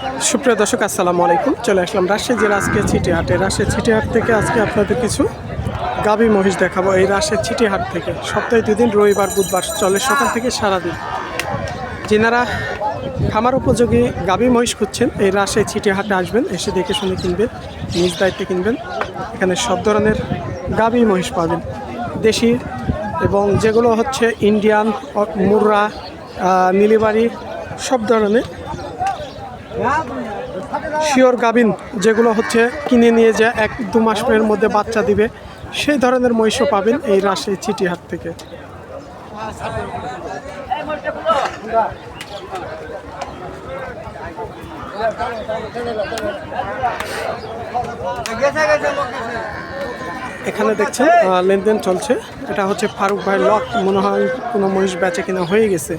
সুপ্রিয় দর্শক, আসসালামু আলাইকুম। চলে আসলাম রাজশাহী জেলা আজকে চিটিহাটে রাজশাহী চিটিহাট থেকে আজকে আপনাদের কিছু গাবি মহিষ দেখাবো এই রাজশাহী চিটিহাট থেকে। সপ্তাহে দুদিন রবিবার, বুধবার চলে সকাল থেকে সারাদিন। যেনারা খামার উপযোগী গাবি মহিষ খুঁজছেন, এই রাজশাহী চিটিহাটে আসবেন, এসে দেখে শুনে কিনবেন, নিজ দায়িত্বে কিনবেন। এখানে সব ধরনের গাবি মহিষ পাবেন। দেশি এবং যেগুলো হচ্ছে ইন্ডিয়ান, মুর্রা নীলিবাড়ি সব ধরনের শিওর গাবিন যেগুলো হচ্ছে কিনে নিয়ে যায় এক দু মাসের মধ্যে বাচ্চা দিবে, সেই ধরনের মহিষও পাবেন এই রাজশাহী চিটিহাট থেকে। এখানে দেখছেন লেনদেন চলছে। এটা হচ্ছে ফারুক ভাই লক, মনে হয় কোনো মহিষ বেচে কিনা হয়ে গেছে।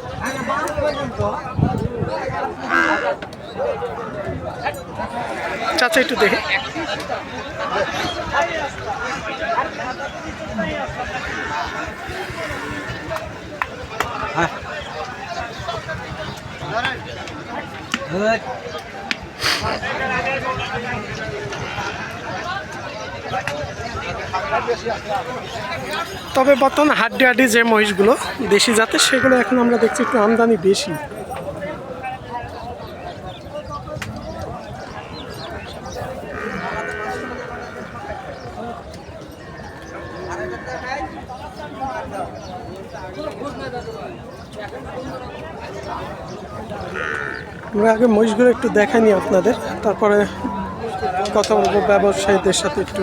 চাচা একটু দেখে। তবে বর্তমান হাড্ডি হাড্ডি যে মহিষগুলো দেশি জাতের সেগুলো এখন আমরা দেখছি একটু আমদানি বেশি। আমরা আগে মহিষগুলো একটু দেখাইনি আপনাদের তারপরে কথা বলব ব্যবসায়ীদের সাথে একটু।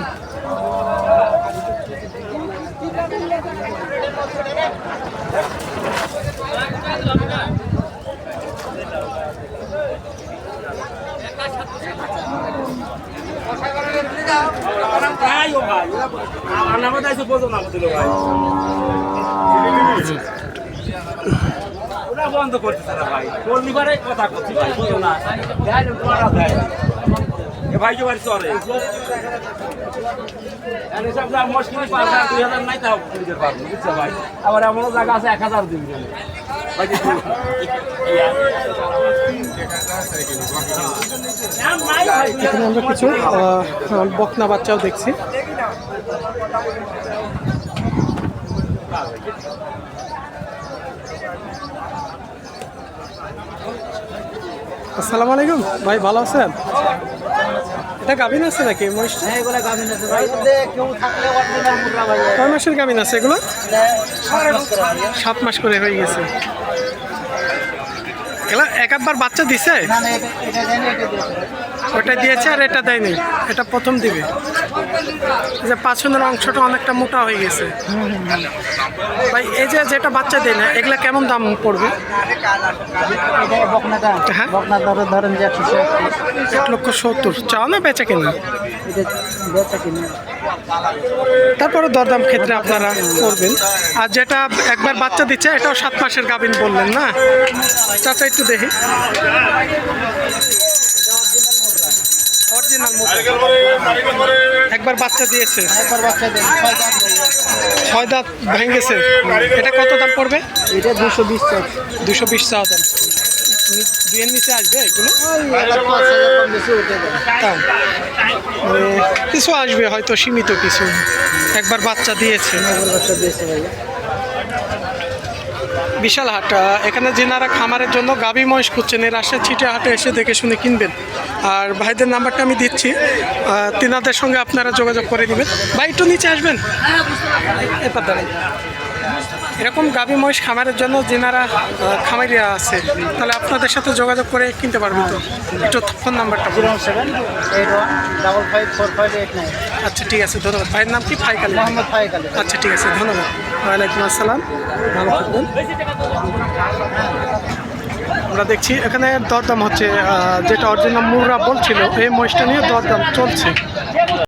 ভাই। দাইছো বোঝো না ভাই। ভাই কথা করছি ভাই, বোঝো না। ভাই যে বাড়ি চলে। মুশকিল, পাঁচ হাজার, দুই হাজার নাই তাও ভাই? আবার এমনও জায়গা আছে এক হাজার দিন গেলে। এখানে আমরা কিছু বকনা বাচ্চাও দেখছি। আসসালামু আলাইকুম। ভাই ভালো আছেন? এটা গাভিন আছে নাকি? মহিষটা এগুলো গাভিন আছে ভাই। এতে কেউ থাকলে অরিজিনাল মুদ্রা ভাই। কয় মাসের গাভিন আছে এগুলো? সাড়ে মাস করে সাত মাস করে হয়ে গেছে। এগুলো এক একবার বাচ্চা দিছে? ওটা দিয়েছে আর এটা দেয়নি। এটা প্রথম দিবে। যে পাছনের অংশটা অনেকটা মোটা হয়ে গেছে। ভাই এই যে যেটা বাচ্চা দেয় না এগুলা কেমন দাম পড়বে? হ্যাঁ। ধরেন যে এক লক্ষ সত্তর। চাও না বেচা কিনা? তারপরে দরদাম ক্ষেত্রে আপনারা করবেন। আর যেটা একবার বাচ্চা দিচ্ছে এটাও সাত মাসের গাভিন বললেন না? চাচা একটু দেখি। অরিজিনাল একবার বাচ্চা দিয়েছে। একবার বাচ্চা দেন ছয় দাঁত। ভেঙেছে। এটা কত দাম পড়বে? এটা দুশো বিশ চার দুশো বিশ চাওয়া দাম। দুইয়ের নিচে আসবে এগুলো? কিছু আসবে হয়তো সীমিত কিছু। একবার বাচ্চা দিয়েছে। একবার বাচ্চা দিয়েছে ভাই বিশাল হাট এখানে যেনারা খামারের জন্য গাভী মহিষ খুঁজছেন এর আসে ছিটে হাটে এসে দেখে শুনে কিনবেন। আর ভাইদের নাম্বারটা আমি দিচ্ছি। তিনাদের সঙ্গে আপনারা যোগাযোগ করে নেবেন। ভাই একটু নিচে আসবেন? এবার দাঁড়ান। এরকম গাভী মহিষ খামারের জন্য যেনারা খামারিরা আছে তাহলে আপনাদের সাথে যোগাযোগ করে কিনতে পারবেন তো। একটু ফোন নাম্বারটা zero seven eight one double five four five eight nine. আচ্ছা ঠিক আছে ধন্যবাদ। ভাইয়ের নাম কি? ফাইকালি। মোহাম্মদ ফাইক আলী আচ্ছা ঠিক আছে ধন্যবাদ। ওয়ালাইকুম আসসালাম। ভালো থাকবেন। আমরা দেখছি, এখানে দরদাম হচ্ছে যেটা অরিজিনাল মুররা বলছিল, এই মহিষটা নিয়ে দরদাম চলছে।